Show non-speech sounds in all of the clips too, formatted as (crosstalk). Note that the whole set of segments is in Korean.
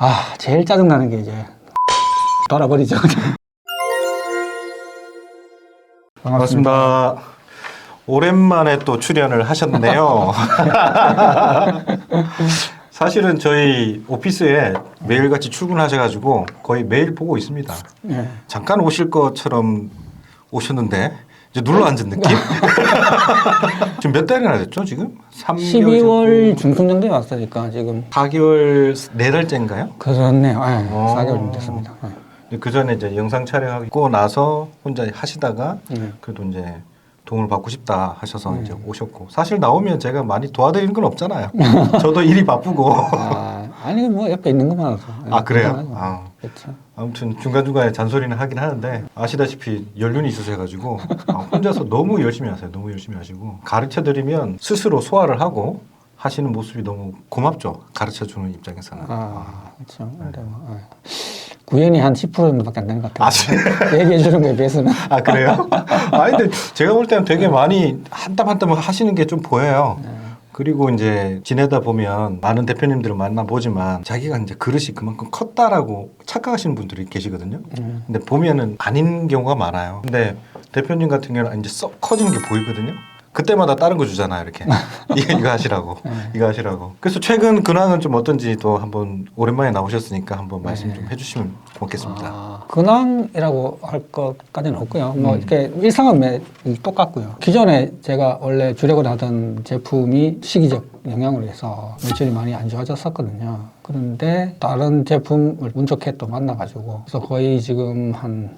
아, 제일 짜증나는 게 이제 돌아버리죠. (laughs) 반갑습니다. 오랜만에 또 출연을 하셨는데요. (laughs) 사실은 저희 오피스에 매일같이 출근하셔가지고 거의 매일 보고 있습니다. 네. 잠깐 오실 것처럼 오셨는데 이제 눌러 앉은 느낌? (laughs) 지금 몇 달이나 됐죠 지금? 3개월 12월 중순 정도에 왔으니까 지금 4개월 네 달째인가요? 그렇네요. 네, 어. 4개월 정도 됐습니다. 네. 그 전에 이제 영상 촬영하고 나서 혼자 하시다가 네. 그래도 이제 도움을 받고 싶다 하셔서 이제 오셨고 사실 나오면 제가 많이 도와드리는 건 없잖아요. 저도 일이 바쁘고 아, 아니 뭐 옆에 있는 것만으로도. 네, 아 그래요. 괜찮아요. 아, 그렇죠. 아무튼 중간 중간에 잔소리는 하긴 하는데 아시다시피 연륜이 있으셔 가지고 아, 혼자서 너무 열심히 하세요. 너무 열심히 하시고 가르쳐 드리면 스스로 소화를 하고 하시는 모습이 너무 고맙죠. 가르쳐 주는 입장에서는. 아, 그렇죠. 근데 뭐, 네. 구현이 한 10% 정도밖에 안 되는 것 같아요. 아, (laughs) 진- 얘기해 주는 거에 비해서는. 아 그래요? (laughs) 아 근데 제가 볼 때는 되게 많이 한 땀 한 땀 하시는 게 좀 보여요. 그리고 이제 지내다 보면 많은 대표님들을 만나 보지만 자기가 이제 그릇이 그만큼 컸다라고 착각하시는 분들이 계시거든요. 음. 근데 보면은 아닌 경우가 많아요. 근데 대표님 같은 경우는 이제 썩 커진 게 보이거든요. 그때마다 다른 거 주잖아요, 이렇게. (laughs) 이거, 이거 하시라고. 이거 하시라고. 그래서 최근 근황은 좀 어떤지 또 한번 오랜만에 나오셨으니까 한번 말씀 좀 해주시면 고맙겠습니다. 아, 근황이라고 할 것까지는 없고요. 뭐 음. 이렇게 일상은 매 똑같고요. 기존에 제가 원래 주력을 하던 제품이 시기적 영향으로 해서 매출이 많이 안 좋아졌었거든요. 그런데 다른 제품을 운 좋게 또 만나가지고 그래서 거의 지금 한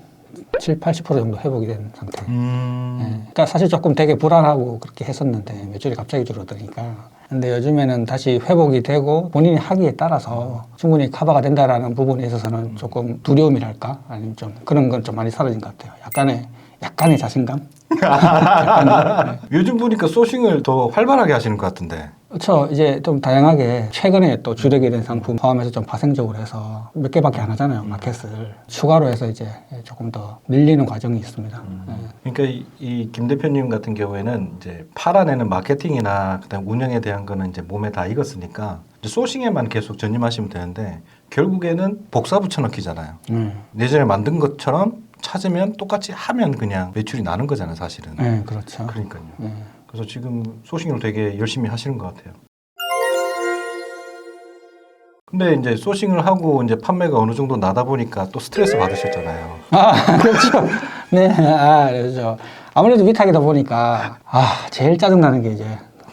7, 80% 정도 회복이 된 상태. 음. 예. 그러니까 사실 조금 되게 불안하고 그렇게 했었는데 매출이 갑자기 줄어드니까. 근데 요즘에는 다시 회복이 되고 본인이 하기에 따라서 충분히 커버가 된다라는 부분에 있어서는 조금 두려움이랄까 아니면 좀 그런 건 좀 많이 사라진 것 같아요. 약간의 약간의 자신감. (laughs) 요즘 보니까 소싱을 더 활발하게 하시는 것 같은데. 그렇죠. 이제 좀 다양하게 최근에 또 주력이 된 상품 포함해서 좀 파생적으로 해서 몇 개밖에 안 하잖아요. 마켓을 추가로 해서 이제 조금 더 늘리는 과정이 있습니다. 예. 그러니까 이, 이김 대표님 같은 경우에는 이제 팔아내는 마케팅이나 그다음 운영에 대한 거는 이제 몸에 다 익었으니까 소싱에만 계속 전념하시면 되는데 결국에는 복사 붙여넣기잖아요. 네. 예전에 만든 것처럼 찾으면 똑같이 하면 그냥 매출이 나는 거잖아요, 사실은. 네, 그렇죠. 그러니까요. 네. 그래서 지금 소싱을 되게 열심히 하시는 것 같아요. 근데 이제 소싱을 하고 이제 판매가 어느 정도 나다 보니까 또 스트레스 받으셨잖아요. 아, (laughs) 그렇죠. 네, 아, 그렇죠. 아무래도 위탁이다 보니까, 아, 제일 짜증나는 게 이제,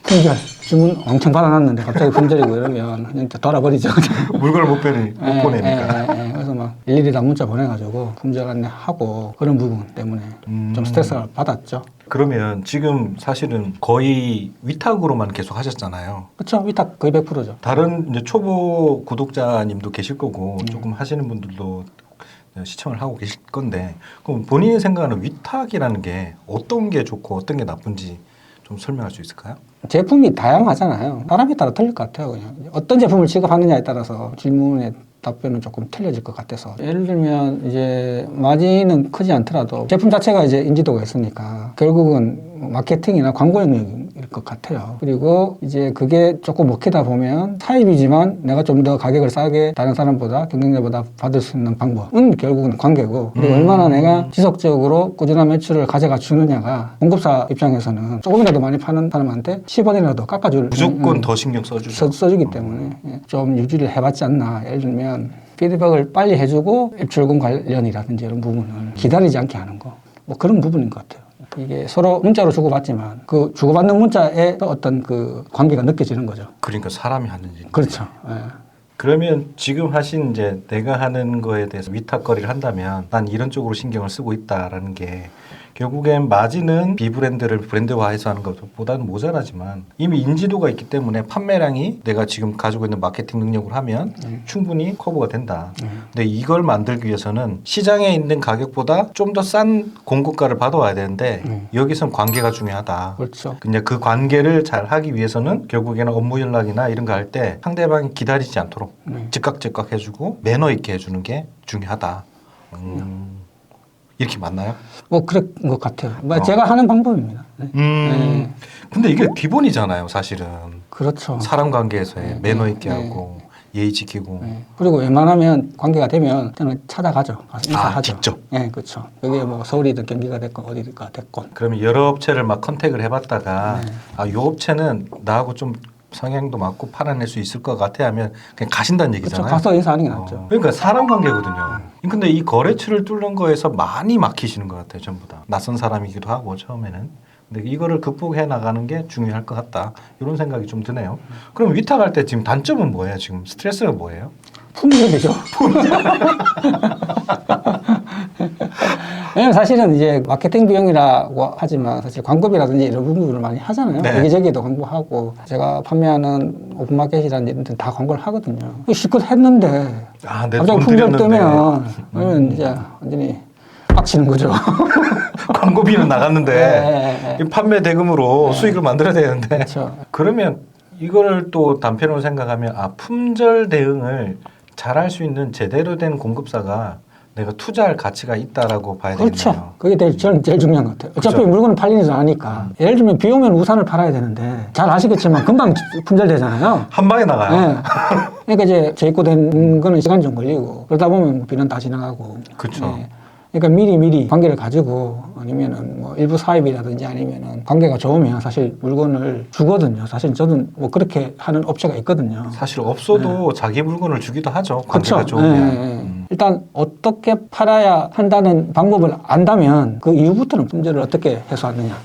품절. 주문 엄청 받아놨는데 갑자기 품절이고 이러면 진짜 돌아버리죠. (laughs) 물건을 못, 빼니, 못 예, 보내니까. 예, 예, 예. 그래서 막 일일이 다 문자 보내가지고 품절 안내 하고 그런 부분 때문에 음. 좀 스트레스를 받았죠. 그러면 지금 사실은 거의 위탁으로만 계속 하셨잖아요. 그렇죠. 위탁 거의 100%죠. 다른 이제 초보 구독자님도 계실 거고 조금 하시는 분들도 시청을 하고 계실 건데 그럼 본인이 생각하는 위탁이라는 게 어떤 게 좋고 어떤 게 나쁜지 좀 설명할 수 있을까요? 제품이 다양하잖아요. 사람에 따라 틀릴 것 같아요. 그냥 어떤 제품을 취급하느냐에 따라서 질문의 답변은 조금 틀려질 것 같아서 예를 들면 이제 마진은 크지 않더라도 제품 자체가 이제 인지도가 있으니까 결국은 마케팅이나 광고 영역일 것 같아요. 그리고 이제 그게 조금 먹히다 보면 타입이지만 내가 좀 더 가격을 싸게 다른 사람보다 경쟁자보다 받을 수 있는 방법은 결국은 관계고 그리고 얼마나 내가 지속적으로 꾸준한 매출을 가져가 주느냐가 공급사 입장에서는 조금이라도 많이 파는 사람한테 10원이라도 깎아줄 무조건 음, 더 신경 써주죠. 써, 써주기 때문에 예, 좀 유지를 해봤지 않나 예를 들면 피드백을 빨리 해주고 입출금 관련이라든지 이런 부분을 기다리지 않게 하는 거 뭐 그런 부분인 것 같아요. 이게 서로 문자로 주고받지만 그 주고받는 문자에 어떤 그 관계가 느껴지는 거죠. 그러니까 사람이 하는 일. 그렇죠. 예. 그러면 지금 하신 이제 내가 하는 거에 대해서 위탁거리를 한다면 난 이런 쪽으로 신경을 쓰고 있다라는 게 결국엔 마진은 비브랜드를 브랜드화해서 하는 것보다는 모자라지만 이미 인지도가 있기 때문에 판매량이 내가 지금 가지고 있는 마케팅 능력을 하면 충분히 커버가 된다. 근데 이걸 만들기 위해서는 시장에 있는 가격보다 좀 더 싼 공급가를 받아와야 되는데 음. 여기선 관계가 중요하다. 그렇죠. 근데 그 관계를 잘 하기 위해서는 결국에는 업무 연락이나 이런 거 할 때 상대방이 기다리지 않도록 네. 즉각 즉각 해주고 매너 있게 해주는 게 중요하다. 음, 이렇게 맞나요? 뭐 그런 것 같아요. 뭐 어. 제가 하는 방법입니다. 네. 음, 근데 이게 기본이잖아요, 사실은. 그렇죠. 사람 관계에서의 네, 매너 네, 있게 네. 하고 예의 지키고. 예. 그리고 웬만하면 관계가 되면 저는 찾아가죠. 가서 인사하죠. 아, 직접? 예, 그렇죠. 여기 뭐 서울이든 경기가 됐건 어디가 됐건. 그러면 여러 업체를 막 컨택을 해봤다가 네. 아, 요 업체는 나하고 좀 성향도 맞고 팔아낼 수 있을 것 같아 하면 그냥 가신다는 그렇죠. 얘기잖아요. 가서 인사하는 게 어, 낫죠. 그러니까 사람 관계거든요. 근데 이 거래처를 뚫는 거에서 많이 막히시는 것 같아요, 전부 다. 낯선 사람이기도 하고 처음에는. 근데 이거를 극복해 나가는 게 중요할 것 같다. 이런 생각이 좀 드네요. 그럼 위탁할 때 지금 단점은 뭐예요? 지금 스트레스가 뭐예요? 품절이죠. (laughs) 왜냐면 사실은 이제 마케팅 비용이라고 하지만 사실 광고비라든지 이런 부분을 많이 하잖아요. 네. 여기저기도 광고하고 제가 판매하는 오픈마켓이라는 데는 다 광고를 하거든요. 실컷 했는데 아, 내 갑자기 돈 품절 뜨면 그러면 이제 완전히 빡치는 거죠. (laughs) 광고비는 나갔는데 네. 이 판매 대금으로 수익을 만들어야 되는데 그렇죠. 그러면 이거를 또 단편으로 생각하면 아 품절 대응을 잘할 수 있는 제대로 된 공급사가 내가 투자할 가치가 있다라고 봐야 되겠네요. 그렇죠. 그게 제일, 저는 제일 중요한 것 같아요. 어차피 그렇죠. 물건은 팔리지 않으니까. 예를 들면 비 오면 우산을 팔아야 되는데 잘 아시겠지만 금방 품절되잖아요. (laughs) 한 방에 나가요. 네. 그러니까 이제 재입고된 거는 시간 좀 걸리고 그러다 보면 비는 다 지나가고. 그쵸. 네. 그러니까 미리 미리 관계를 가지고 아니면은 뭐 일부 사입이라든지 아니면은 관계가 좋으면 사실 물건을 주거든요. 사실 저도 뭐 그렇게 하는 업체가 있거든요. 사실 없어도 자기 물건을 주기도 하죠. 관계가 네. 그렇죠. 좋으면. 예, 예, 예. 음. 일단 어떻게 팔아야 한다는 방법을 안다면 그 이후부터는 품절을 어떻게 해소하느냐.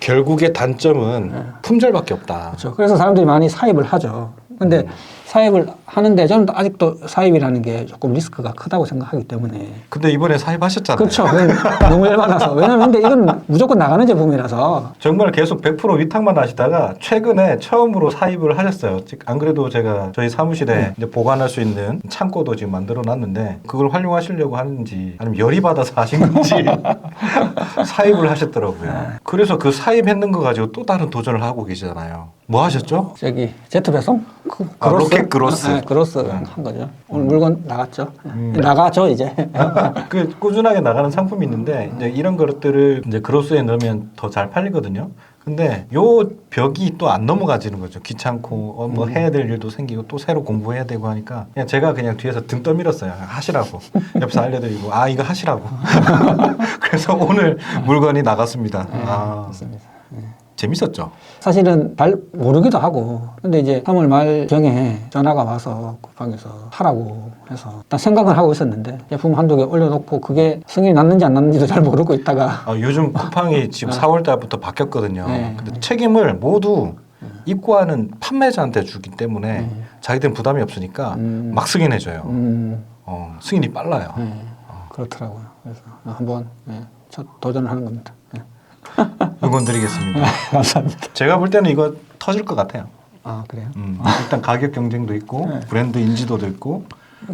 결국의 단점은 품절밖에 없다. 그렇죠. 그래서 사람들이 많이 사입을 하죠. 근데 사입을 하는데 저는 아직도 사입이라는 게 조금 리스크가 크다고 생각하기 때문에 근데 이번에 사입하셨잖아요. 그렇죠. 너무 열받아서 왜냐면 근데 이건 무조건 나가는 제품이라서 정말 계속 100% 위탁만 하시다가 최근에 처음으로 사입을 하셨어요. 즉, 안 그래도 제가 저희 사무실에 네. 이제 보관할 수 있는 창고도 지금 만들어 놨는데 그걸 활용하시려고 하는지 아니면 열이 받아서 하신 건지 (laughs) 사입을 하셨더라고요. 네. 그래서 그 사입했는 거 가지고 또 다른 도전을 하고 계시잖아요. 뭐 하셨죠? 저기 제트 배송 그, 아, 로켓 그로스. 네, 그로스 네. 한 거죠. 오늘 물건 나갔죠. 음. 나가죠 이제. 그 꾸준하게 나가는 상품이 있는데 이제 이런 것들을 이제 그로스에 넣으면 더 잘 팔리거든요. 근데 요 벽이 또 안 넘어가지는 거죠. 귀찮고 어, 뭐 해야 될 일도 생기고 또 새로 공부해야 되고 하니까 그냥 제가 그냥 뒤에서 등 떠밀었어요. 하시라고 옆에서 알려드리고 아 이거 하시라고. (laughs) 그래서 오늘 물건이 나갔습니다. 아 맞습니다. 재밌었죠. 사실은 잘 모르기도 하고 근데 이제 3월 말 경에 전화가 와서 쿠팡에서 하라고 해서 일단 생각은 하고 있었는데 제품 한두 개 올려놓고 그게 승인이 났는지 안 났는지도 잘 모르고 있다가 어, 요즘 (laughs) 쿠팡이 지금 4월 달부터 바뀌었거든요. 네. 근데 책임을 모두 입고하는 판매자한테 주기 때문에 자기들은 부담이 없으니까 음. 막 승인해줘요. 음, 어, 승인이 빨라요. 네, 그렇더라고요. 그래서 한번 네, 첫 도전을 하는 겁니다. 네. 응원 드리겠습니다. (laughs) 감사합니다. 제가 볼 때는 이거 터질 것 같아요. 아 그래요? 음, 일단 가격 경쟁도 있고 네. 브랜드 인지도도 있고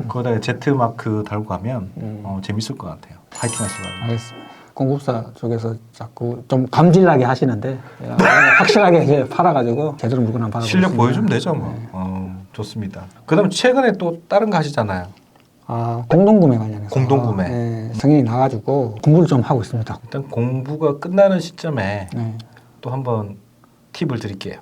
거기다가 Z 마크 달고 가면 음. 어, 재밌을 것 같아요. 파이팅 하시기 바랍니다. 알겠습니다. 공급사 쪽에서 자꾸 좀 감질나게 하시는데 확실하게 이제 팔아가지고 제대로 물건 한번 받아 실력 보여주면 되죠, 뭐. 어, 좋습니다. 그다음 최근에 또 다른 거 하시잖아요. 아 공동구매 관련해서 공동구매. 네, 승인이 나가지고 공부를 좀 하고 있습니다. 일단 공부가 끝나는 시점에 네, 또 한번 팁을 드릴게요.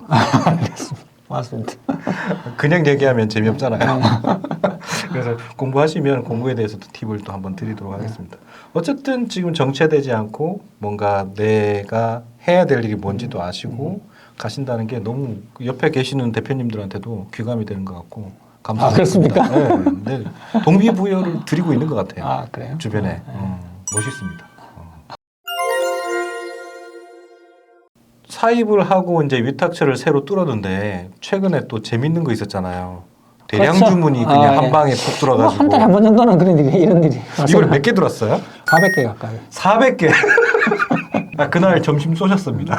맞습니다. (laughs) 그냥 얘기하면 재미없잖아요. (laughs) 그래서 공부하시면 공부에 대해서도 팁을 또 한번 드리도록 하겠습니다. 어쨌든 지금 정체되지 않고 뭔가 내가 해야 될 일이 뭔지도 아시고 가신다는 게 너무 옆에 계시는 대표님들한테도 귀감이 되는 것 같고 감사합니다. 아, 그렇습니까? 네, 네. 동기부여를 드리고 있는 것 같아요. 아 그래요? 주변에 어, 멋있습니다. 어. 사입을 하고 이제 위탁처를 새로 뚫었는데 최근에 또 재밌는 거 있었잖아요. 대량 그렇죠. 주문이 그냥 아, 한 예. 방에 푹뭐 들어가지고 한 달에 한 번 정도는 그런 일이 이런 일이 이걸 몇 개 들었어요? 400개 가까이. 400개. 아, 그날 점심 쏘셨습니다.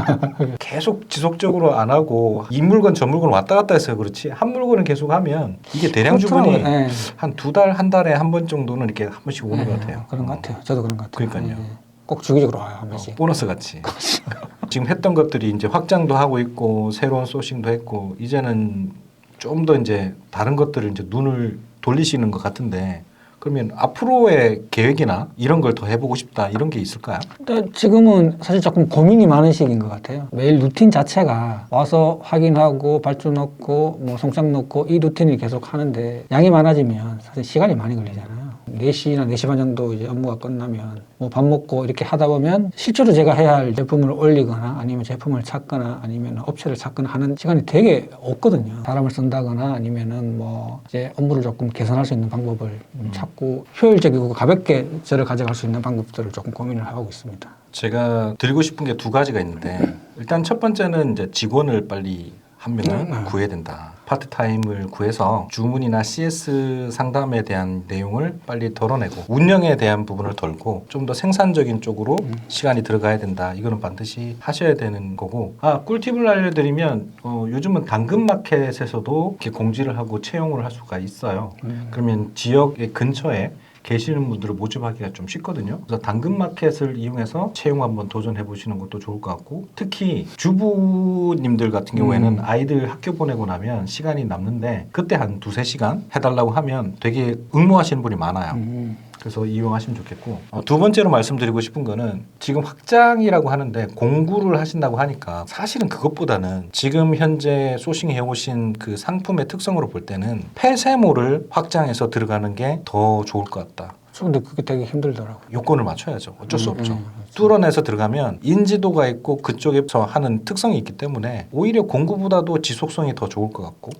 (laughs) 계속 지속적으로 안 하고 이 물건 저 물건 왔다 갔다 했어요. 그렇지 한 물건을 계속 하면 이게 대량 주문이 그렇더라고요. 예. 한두 달 한 달에 한 번 정도는 이렇게 한 번씩 오는 예, 것 같아요. 그런 것 어. 같아요. 저도 그런 것 같아요. 그러니까요. 예. 꼭 주기적으로 와요 한 어, 번씩. 보너스 같이. (laughs) 지금 했던 것들이 이제 확장도 하고 있고 새로운 소싱도 했고 이제는 좀 더 이제 다른 것들을 이제 눈을 돌리시는 것 같은데 그러면 앞으로의 계획이나 이런 걸 더 해보고 싶다 이런 게 있을까요? 근데 지금은 사실 조금 고민이 많은 시기인 것 같아요. 매일 루틴 자체가 와서 확인하고 발주 넣고 뭐 송장 넣고 이 루틴을 계속 하는데 양이 많아지면 사실 시간이 많이 걸리잖아요. 4시나 4시 반 정도 이제 업무가 끝나면 뭐 밥 먹고 이렇게 하다 보면 실제로 제가 해야 할 제품을 올리거나 아니면 제품을 찾거나 아니면 업체를 찾거나 하는 시간이 되게 없거든요. 사람을 쓴다거나 아니면은 뭐 이제 업무를 조금 개선할 수 있는 방법을 찾고 효율적이고 가볍게 저를 가져갈 수 있는 방법들을 조금 고민을 하고 있습니다. 제가 드리고 싶은 게 두 가지가 있는데 일단 첫 번째는 이제 직원을 빨리 한 명을 음. 구해야 된다. 파트타임을 구해서 주문이나 CS 상담에 대한 내용을 빨리 덜어내고 운영에 대한 부분을 덜고 좀 더 생산적인 쪽으로 시간이 들어가야 된다. 이거는 반드시 하셔야 되는 거고. 아 꿀팁을 알려드리면 어, 요즘은 당근마켓에서도 이렇게 공지를 하고 채용을 할 수가 있어요. 그러면 지역의 근처에 계시는 분들을 모집하기가 좀 쉽거든요. 그래서 당근마켓을 이용해서 채용 한번 도전해 보시는 것도 좋을 것 같고 특히 주부님들 같은 경우에는 음. 아이들 학교 보내고 나면 시간이 남는데 그때 한 두세 시간 해달라고 하면 되게 응모하시는 분이 많아요. 음. 그래서 이용하시면 좋겠고 어, 두 번째로 말씀드리고 싶은 거는 지금 확장이라고 하는데 공구를 하신다고 하니까 사실은 그것보다는 지금 현재 소싱해 오신 그 상품의 특성으로 볼 때는 폐쇄모를 확장해서 들어가는 게 더 좋을 것 같다. 근데 그게 되게 힘들더라고요. 요건을 맞춰야죠. 어쩔 수 음, 없죠. 음, 뚫어내서 들어가면 인지도가 있고 그쪽에서 하는 특성이 있기 때문에 오히려 공구보다도 지속성이 더 좋을 것 같고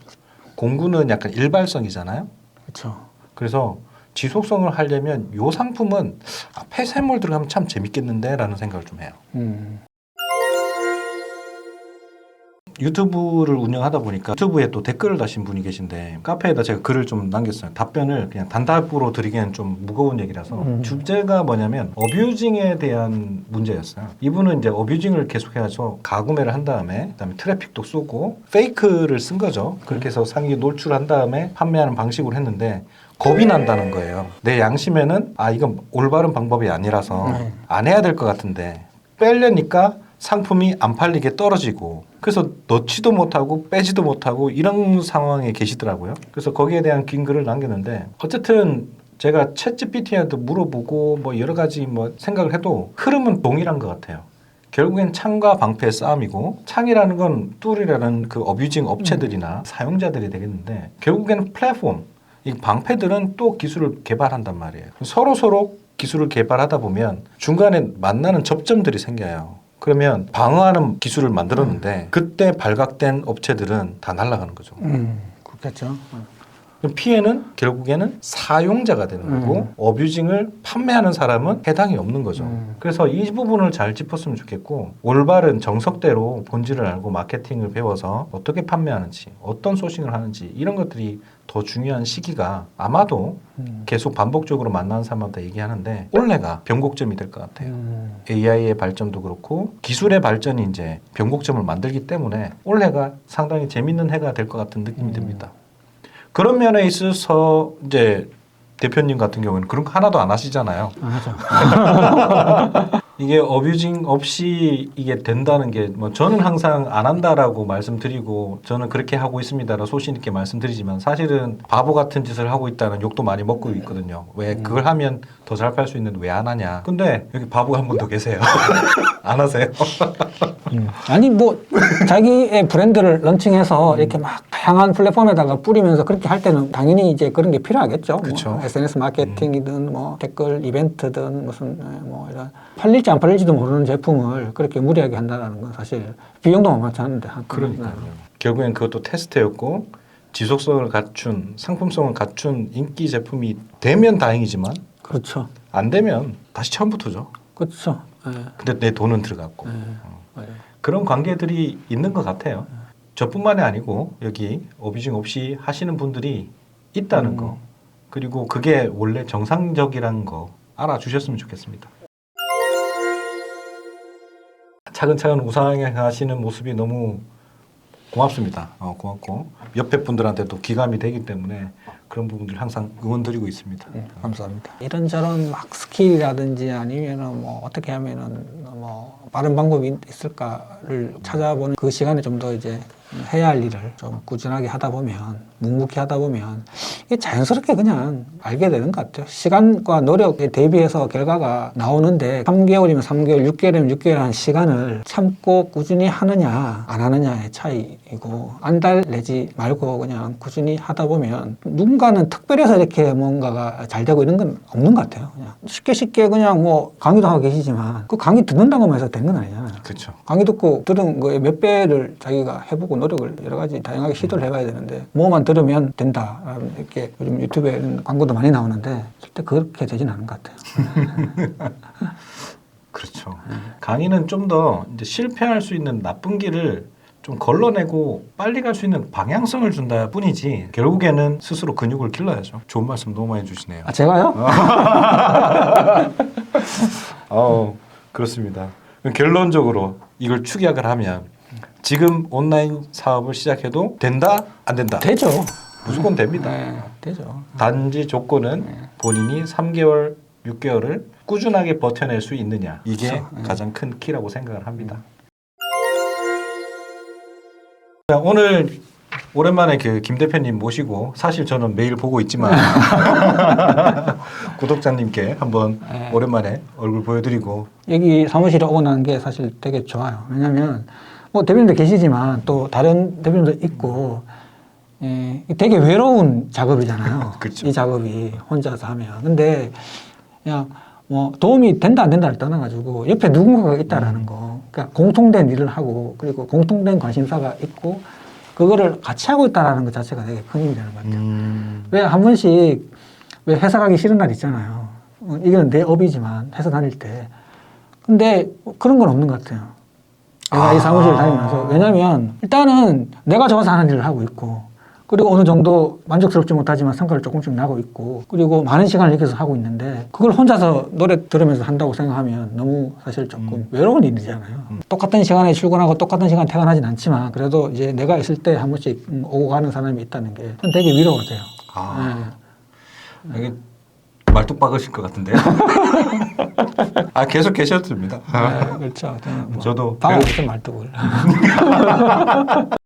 공구는 약간 일발성이잖아요. 그렇죠. 그래서 지속성을 하려면 요 상품은 아, 폐쇄물 들어가면 참 재밌겠는데라는 생각을 좀 해요. 음. 유튜브를 운영하다 보니까 유튜브에 또 댓글을 다신 분이 계신데 카페에다 제가 글을 좀 남겼어요. 답변을 그냥 단답으로 드리기엔 좀 무거운 얘기라서 음. 주제가 뭐냐면 어뷰징에 대한 문제였어요. 이분은 이제 어뷰징을 계속해서 가구매를 한 다음에 그다음에 트래픽도 쏘고 페이크를 쓴 거죠. 그렇게 해서 상위 노출한 다음에 판매하는 방식으로 했는데 겁이 난다는 거예요. 내 양심에는 아 이건 올바른 방법이 아니라서 네. 안 해야 될 것 같은데 빼려니까 상품이 안 팔리게 떨어지고 그래서 넣지도 못하고 빼지도 못하고 이런 상황에 계시더라고요. 그래서 거기에 대한 긴 글을 남겼는데 어쨌든 제가 챗 GPT한테 물어보고 뭐 여러 가지 뭐 생각을 해도 흐름은 동일한 것 같아요. 결국엔 창과 방패의 싸움이고 창이라는 건 툴이라는 그 어뷰징 업체들이나 사용자들이 되겠는데 결국에는 플랫폼 이 방패들은 또 기술을 개발한단 말이에요. 서로 서로 기술을 개발하다 보면 중간에 만나는 접점들이 생겨요. 그러면 방어하는 기술을 만들었는데 그때 발각된 업체들은 다 날아가는 거죠. 음. 그렇겠죠. 그럼 피해는 결국에는 사용자가 되는 거고 음. 어뷰징을 판매하는 사람은 해당이 없는 거죠. 음. 그래서 이 부분을 잘 짚었으면 좋겠고 올바른 정석대로 본질을 알고 마케팅을 배워서 어떻게 판매하는지 어떤 소싱을 하는지 이런 것들이 더 중요한 시기가 아마도 음. 계속 반복적으로 만나는 사람마다 얘기하는데 올해가 변곡점이 될 것 같아요. 음. AI의 발전도 그렇고 기술의 발전이 이제 변곡점을 만들기 때문에 올해가 상당히 재밌는 해가 될 것 같은 느낌이 음. 듭니다. 그런 면에 있어서 이제 대표님 같은 경우는 그런 거 하나도 안 하시잖아요. 안 하죠. (laughs) 이게 어뷰징 없이 이게 된다는 게 뭐 저는 항상 안 한다라고 말씀드리고 저는 그렇게 하고 있습니다라 소신 있게 말씀드리지만 사실은 바보 같은 짓을 하고 있다는 욕도 많이 먹고 있거든요. 왜 그걸 하면 더 잘 팔 수 있는데 왜 안 하냐. 근데 여기 바보가 한 분 더 계세요. (laughs) 안 하세요? 음. 아니 뭐 자기의 브랜드를 런칭해서 이렇게 막 다양한 플랫폼에다가 뿌리면서 그렇게 할 때는 당연히 이제 그런 게 필요하겠죠. 그쵸. 뭐 SNS 마케팅이든 뭐 댓글 이벤트든 무슨 예, 뭐 이런 팔릴지 안 팔릴지도 모르는 제품을 그렇게 무리하게 한다는 건 사실 비용도 만만치 않은데 한- 그러니까요. 결국엔 그것도 테스트였고 지속성을 갖춘 상품성을 갖춘 인기 제품이 되면 다행이지만 그렇죠. 안 되면 다시 처음부터죠. 그렇죠. 예. 근데 내 돈은 들어갔고 예. 맞아요. 그런 관계들이 있는 것 같아요. 저뿐만이 아니고 여기 어뷰징 없이 하시는 분들이 있다는 음. 거 그리고 그게 원래 정상적이라는 거 알아주셨으면 좋겠습니다. 차근차근 우상향하시는 모습이 너무 고맙습니다. 어, 고맙고 옆에 분들한테도 기감이 되기 때문에 그런 부분들 항상 응원드리고 있습니다. 예, 감사합니다. 이런저런 막 스킬이라든지 아니면은 뭐 어떻게 하면은 뭐 빠른 방법이 있을까를 찾아보는 그 시간에 좀 더 이제 해야 할 일을 좀 꾸준하게 하다 보면 묵묵히 하다 보면 이게 자연스럽게 그냥 알게 되는 것 같아요. 시간과 노력에 대비해서 결과가 나오는데 3개월이면 3개월, 6개월이면 6개월 한 시간을 참고 꾸준히 하느냐 안 하느냐의 차이이고 안 달 내지 말고 그냥 꾸준히 하다 보면 누군가는 특별해서 이렇게 뭔가가 잘 되고 이런 건 없는 것 같아요. 그냥 쉽게 쉽게 그냥 뭐 강의도 하고 계시지만 그 강의 듣는다고만 해서 된 건 아니잖아요. 그렇죠. 강의 듣고 들은 거에 몇 배를 자기가 해보고 노력을 여러 가지 다양하게 시도를 해봐야 되는데 뭐만 들으면 된다 이렇게 요즘 유튜브에 광고도 많이 나오는데 절대 그렇게 되진 않은 것 같아요. (laughs) 그렇죠. 강의는 좀 더 이제 실패할 수 있는 나쁜 길을 좀 걸러내고 빨리 갈 수 있는 방향성을 준다 뿐이지 결국에는 스스로 근육을 길러야죠. 좋은 말씀 너무 많이 주시네요. 아 제가요? (laughs) 어 그렇습니다. 결론적으로 이걸 축약을 하면 지금 온라인 사업을 시작해도 된다 안 된다 되죠. 무조건 됩니다. 네, 되죠. 단지 조건은 본인이 3개월, 6개월을 꾸준하게 버텨낼 수 있느냐 이게 그렇죠. 네. 가장 큰 키라고 생각을 합니다. 자, 오늘 오랜만에 그 김 대표님 모시고 사실 저는 매일 보고 있지만 (laughs) 구독자님께 한번 네. 오랜만에 얼굴 보여드리고 여기 사무실에 오고 나는 게 사실 되게 좋아요. 왜냐하면 뭐 대표님도 계시지만 또 다른 대표님도 있고 예, 되게 외로운 작업이잖아요. (laughs) 그쵸. 이 작업이 혼자서 하면. 근데 그냥 뭐 도움이 된다 안 된다를 떠나가지고 옆에 누군가가 있다라는 거. 그러니까 공통된 일을 하고 그리고 공통된 관심사가 있고 그거를 같이 하고 있다라는 것 자체가 되게 큰 힘이 되는 것 같아요. 음, 왜한 번씩 왜 회사 가기 싫은 날 있잖아요. 어, 이건 내 업이지만 회사 다닐 때. 근데 그런 건 없는 것 같아요. 내가 이 아. 사무실을 다니면서. 왜냐면 일단은 내가 좋아서 하는 일을 하고 있고 그리고 어느 정도 만족스럽지 못하지만 성과를 조금씩 나고 있고 그리고 많은 시간을 여기서 하고 있는데 그걸 혼자서 노래 들으면서 한다고 생각하면 너무 사실 조금 외로운 일이잖아요. 똑같은 시간에 출근하고 똑같은 시간에 퇴근하진 않지만 그래도 이제 내가 있을 때 한 번씩 음, 오고 가는 사람이 있다는 게 되게 위로가 돼요. 아, 네. 말뚝 박으실 것 같은데요. (laughs) 아 계속 계셔도 됩니다. 네, 그렇죠. 저는 뭐 저도 좀 말뚝을. (laughs)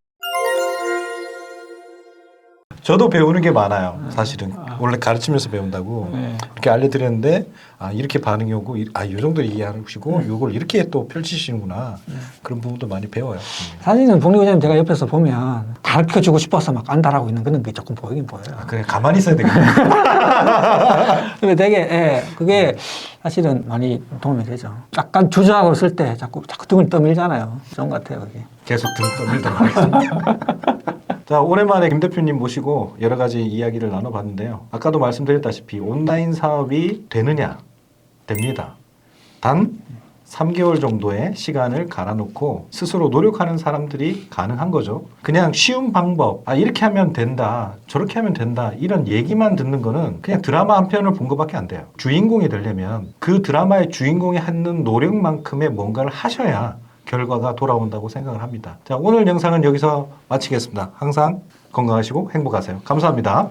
저도 배우는 게 많아요. 사실은 원래 가르치면서 배운다고 네. 이렇게 알려드렸는데 아 이렇게 반응이 오고 아이 정도 이해하시고 이걸 이렇게 또 펼치시는구나 그런 부분도 많이 배워요. 사실은 복리부장님 제가 옆에서 보면 가르쳐 주고 싶어서 막 안달하고 있는 그런 게 조금 보이긴 보여요. 아, 그냥 가만히 있어야 되겠네. (laughs) 근데 되게 예, 그게 사실은 많이 도움이 되죠. 약간 주저하고 있을 때 자꾸 자꾸 등을 떠밀잖아요. 좋은 것 같아요, 그게. 계속 등 떠밀도록 하겠습니다. (laughs) 자 오랜만에 김 대표님 모시고 여러 가지 이야기를 나눠봤는데요. 아까도 말씀드렸다시피 온라인 사업이 되느냐 됩니다. 단 3개월 정도의 시간을 갈아놓고 스스로 노력하는 사람들이 가능한 거죠. 그냥 쉬운 방법, 아, 이렇게 하면 된다, 저렇게 하면 된다, 이런 얘기만 듣는 거는 그냥 드라마 한 편을 본 것밖에 안 돼요. 주인공이 되려면 그 드라마의 주인공이 하는 노력만큼의 뭔가를 하셔야 결과가 돌아온다고 생각을 합니다. 자, 오늘 영상은 여기서 마치겠습니다. 항상 건강하시고 행복하세요. 감사합니다.